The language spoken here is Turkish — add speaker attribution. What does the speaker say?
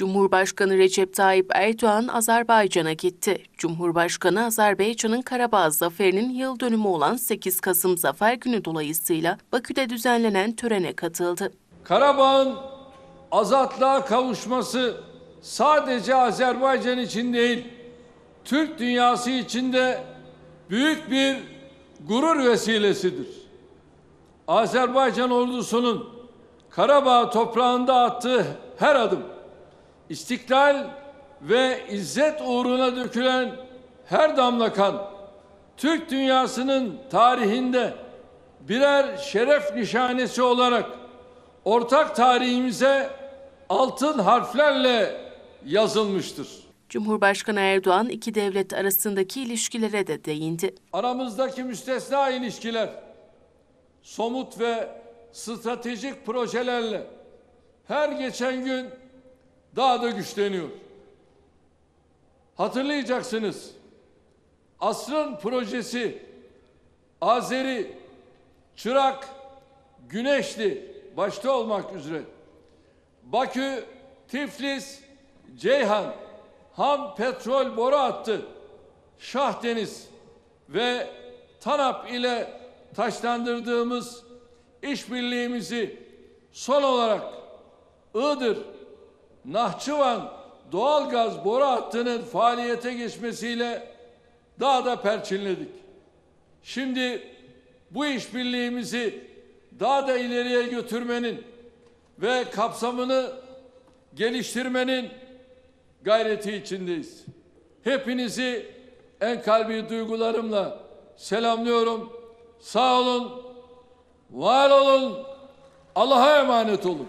Speaker 1: Cumhurbaşkanı Recep Tayyip Erdoğan Azerbaycan'a gitti. Cumhurbaşkanı Azerbaycan'ın Karabağ zaferinin yıl dönümü olan 8 Kasım Zafer Günü dolayısıyla Bakü'de düzenlenen törene katıldı.
Speaker 2: Karabağ'ın azatlığa kavuşması sadece Azerbaycan için değil, Türk dünyası için de büyük bir gurur vesilesidir. Azerbaycan ordusunun Karabağ toprağında attığı her adım, istiklal ve izzet uğruna dökülen her damla kan, Türk dünyasının tarihinde birer şeref nişanesi olarak ortak tarihimize altın harflerle yazılmıştır.
Speaker 1: Cumhurbaşkanı Erdoğan iki devlet arasındaki ilişkilere de değindi.
Speaker 2: Aramızdaki müstesna ilişkiler somut ve stratejik projelerle her geçen gün daha da güçleniyor. Hatırlayacaksınız. Asrın projesi Azeri, Çırak, Güneşli başta olmak üzere Bakü, Tiflis, Ceyhan, ham petrol boru hattı, Şahdeniz ve TANAP ile taşlandırdığımız işbirliğimizi son olarak Iğdır, Nahçıvan doğalgaz boru hattının faaliyete geçmesiyle daha da perçinledik. Şimdi bu işbirliğimizi daha da ileriye götürmenin ve kapsamını geliştirmenin gayreti içindeyiz. Hepinizi en kalbi duygularımla selamlıyorum. Sağ olun, var olun, Allah'a emanet olun.